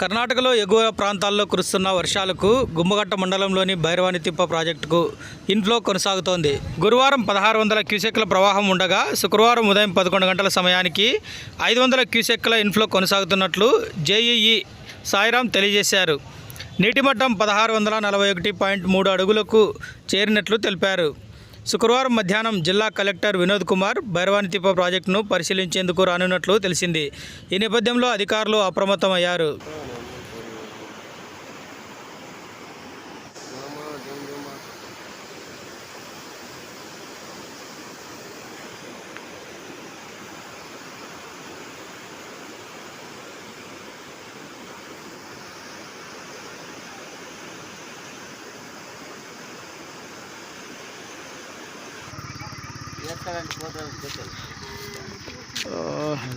కర్ణాటకలో ఎగువ ప్రాంతాల్లో కురుస్తున్న వర్షాలకు గుమ్మగట్ట మండలంలోని భైరవాణి తిప్ప ప్రాజెక్టుకు ఇన్ఫ్లో కొనసాగుతోంది. గురువారం పదహారు వందల క్యూసెక్ల ప్రవాహం ఉండగా శుక్రవారం ఉదయం పదకొండు గంటల సమయానికి ఐదు వందల క్యూసెక్ల ఇన్ఫ్లో కొనసాగుతున్నట్లు జేఈఈ సాయిరాం తెలియజేశారు. నీటి మట్టం పదహారు వందల నలభై ఒకటి పాయింట్ మూడు అడుగులకు చేరినట్లు తెలిపారు. శుక్రవారం మధ్యాహ్నం జిల్లా కలెక్టర్ వినోద్ కుమార్ భైరవానితిప్ప ప్రాజెక్టును పరిశీలించేందుకు రానున్నట్లు తెలిసింది. ఈ నేపథ్యంలో అధికారులు అప్రమత్తమయ్యారు.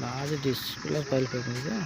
large display file for me. Yeah.